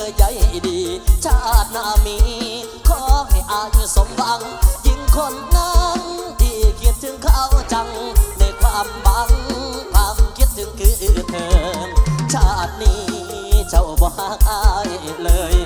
เคยใจดี ชาติหน้ามี ขอให้อายุสมหวัง ยิ่งคนนั้นที่คิดถึงเขาจัง ในความบัง ความคิดถึงคือเธอ ชาตินี้เจ้าบ่อายเลย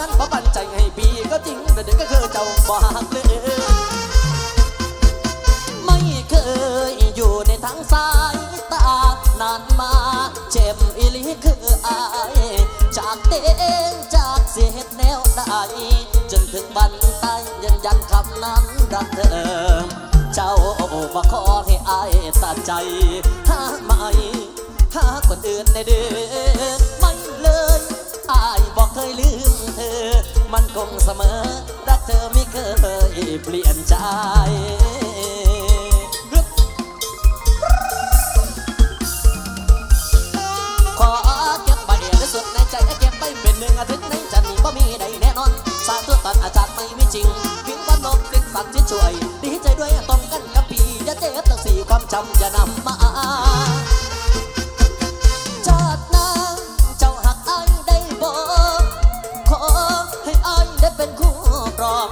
นั้นเพราะปันใจให้ปีก็จริงแต่เด็กก็คือเจ้าบ่หักเลยไม่เคยอยู่ในทางสายตานานมาเจ็บอีลีคืออายจากเต้งจากเสียเหตแนวได้จนถึงบันตายยันยันคำนั้นรักเธอเจ้าบ่ขอให้อายตัดใจหาไม่หาคนอื่นในเดือไมันคงเสมอ รักเธอไม่เคยเปลี่ยนใจขอเก็บใบในสุดในใจเก็บไปเป็นหนึ่งอาทิตย์ในจันนี้บ่มีใดแน่นอน สาธุตอนอาจารย์ไม่ไมีจริงพิงวันลบกลิ่นสันที่ช่วย ดีใจด้วยต้องกันกับปีอย่าเจ็บตั้งสี่ความจำอย่านำมา เป็นคู่ครอง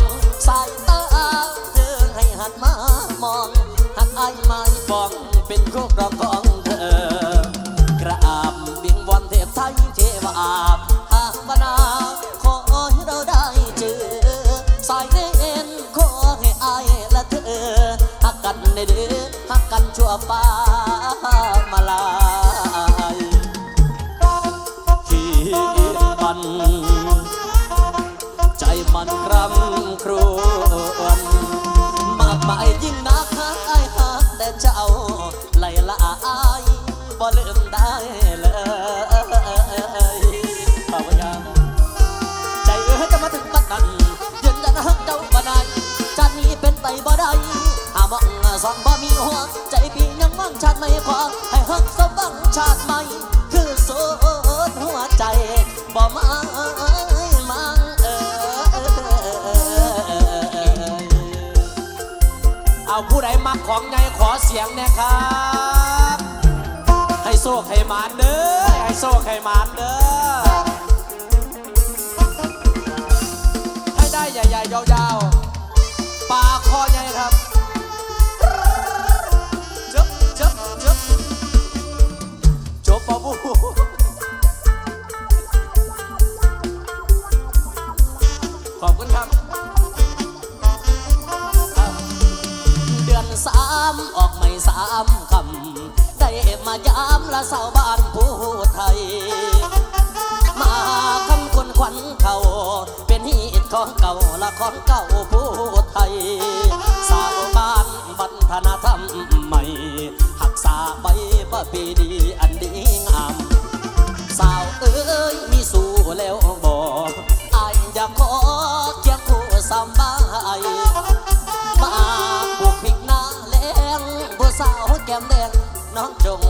สายตาเธอให้หันมามองหักอ้ายไม่ฟองเป็นคู่ครองของเธอกระอาบบิงวอนเทพไทยเทวาภาวนาขอให้เราได้เจอสายเน้นขอให้อายและเธอหักกันในเดือหักกันชั่วฟ้ามาลา บ่ลืมได้เลยขอบคุณครับใจเอ๋ยจะมาถึงปัดนั้นยืนยันหักเจ้าบ่ได้จานนี้เป็นไปบ่ได้หามองสองบ่มีหัวใจปียังมั่งชาติไม่ขวาให้หักสมบังชาติใหม่คือโสดหัวใจบ่มามังเอาผู้ใดมักของไงขอเสียงเนี่ยครับ ซกให้มานเด้อให้โซกให้มานเด้อให้ได้ใหญ่ๆยาวๆปลาคอใหญ่ครับจ๊บจ๊บจ๊บจบปะบูขอบคุณครับเดือนสามออกไม่สามคำได้มายามละ สาวบ้านผู้ไทย มาคำคนขวัญเขาเป็นฮีตของเก่าละของเก่าผู้ไทย สาวบ้านบรรพนาธรรมใหม่หักษาใบประเพณีอันดีงาม สาวเอ้ยมีสู่แล้วบอกอายอยากขอเคียงคู่สำบายมาปลูกพริกน้าแรงบัวสาวแก้มแดงน้องจง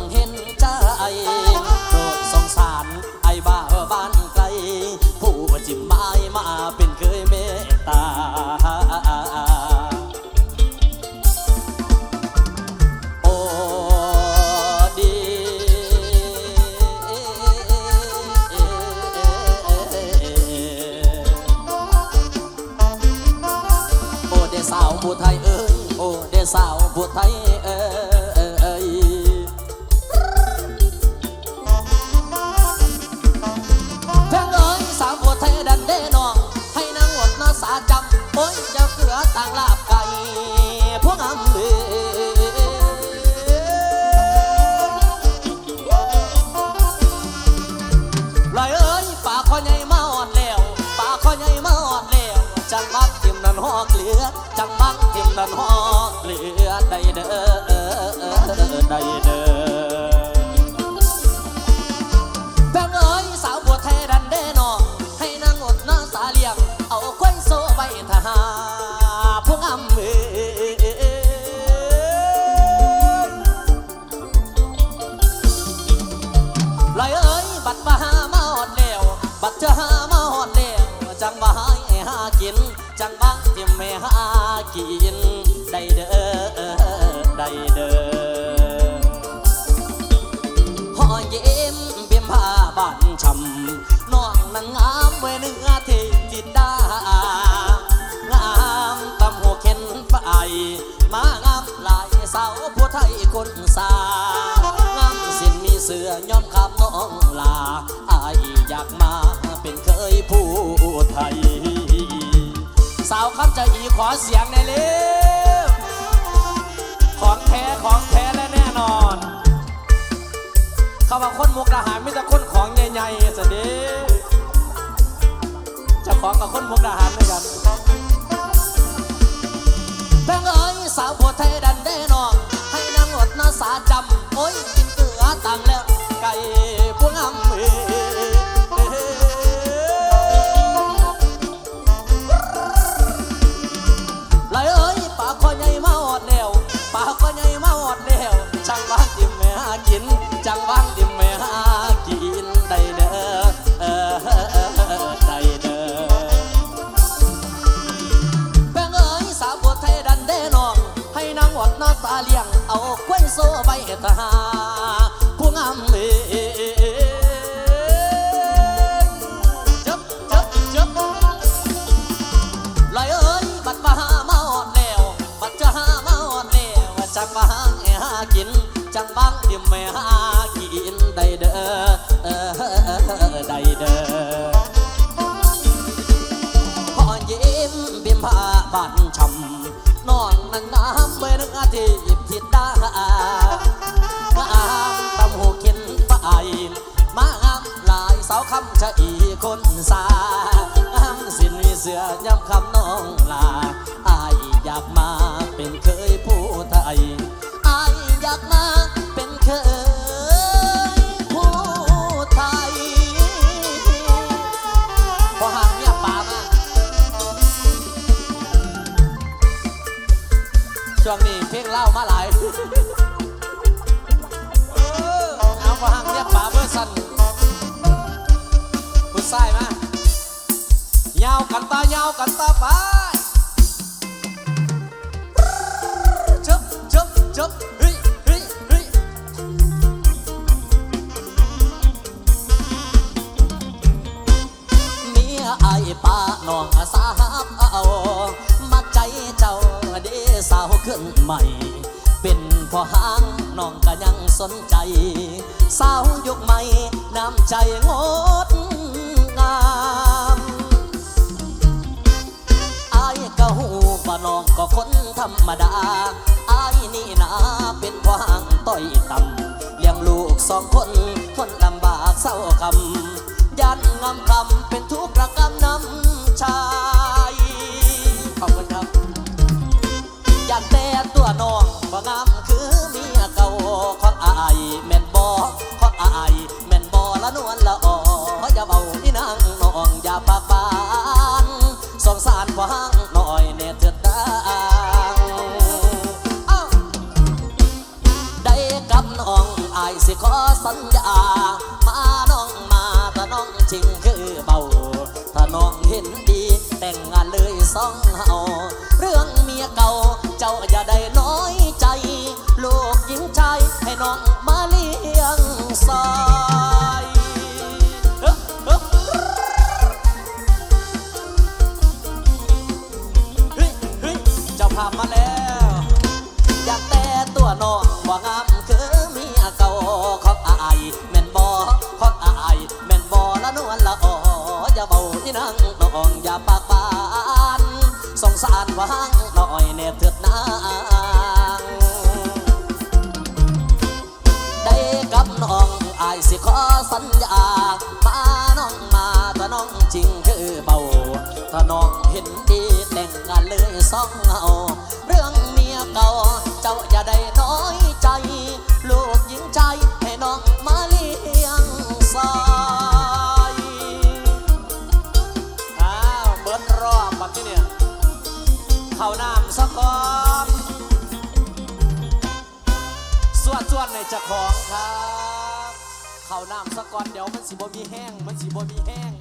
จำโอ้ยเจ้าเกลือต่างลาบไก่พวกงามเอ้ลอยเอ้ยป่าคอใหญ่มาอ่อนแล้วป่าคอใหญ่มาอ่อนแล้วจังบักทิมนันหอกเหลือจังบักทิมนันหอกเหลือได้เด้อได้เด้อ ยอมคำน้องลาอายอยากมาเป็นเคยผู้ไทย สาวคำใจอีขอเสียงในเร็วของแท้ของแท้และแน่นอนเขาว่าคนมุกดาหารไม่แต่คนของใหญ่ๆสิเดีจะของกับคนมุกดาหารด้วยกันแพงเอ้ยสาวผัวไทยดันได้นองให้นางอดนาสาจำโอ้ยกินเกลือตังแล้ว ไก่พวงอ้ำเอ้ กิน จังบางเดี๋ยวแม่หากินได้เด้อเออได้เด้อพอยิ้มบิมผ้าบานชำนอนนั่งน้ำเบนึกอาทิตย์ผิดตางามตำหูกินไปมางามหลายสาวคำชะอีคนสาสินมีเสือยำคำน้องลาอายอยากมาเป็นเค กันตายาวกันตาไปจับจับจับเฮ้ยเฮ้ยเฮ้ยเมียไอ้ายป้าน้องอาสาหับเอามาใจเจ้าเดสาวขึ้นใหม่ เป็นพ่อห้างน้องก็ยังสนใจ สาวยุคใหม่น้ำใจงด หูว่าน้องก็คนธรรมดาอายนี่นาเป็นพวางต้อยต่ำเลี้ยงลูกสองคนคนลำบากเศร้าคำยันงำคำเป็นทุกข์ระ องจริงคือเบา ถ้าน้องเห็นดี แต่งงานเลยสองเฮาเรื่องเมียเก่า เจ้าอย่าได้น้อยใจ ลูกหญิงชายให้น้องมาเลี้ยงสายเฮ้ยเฮ้ยเจ้าภามาแล้ว อยากแต่ตัวน้องว่างาม น้องอย่าปากบานสงสารว่างหน่อยเนบเถิดนางได้กับน้องอายสิขอสัญญามาน้องมาถ้าน้องจริงคือเบาถ้าน้องเห็นดีแต่งงานเลยสองเอา น้ำสะกอนสวดสวดในเจะของครับ เข้าน้ำสะกอนเดี๋ยวมันสิบ่มีแห้ง มันสิบ่มีแห้ง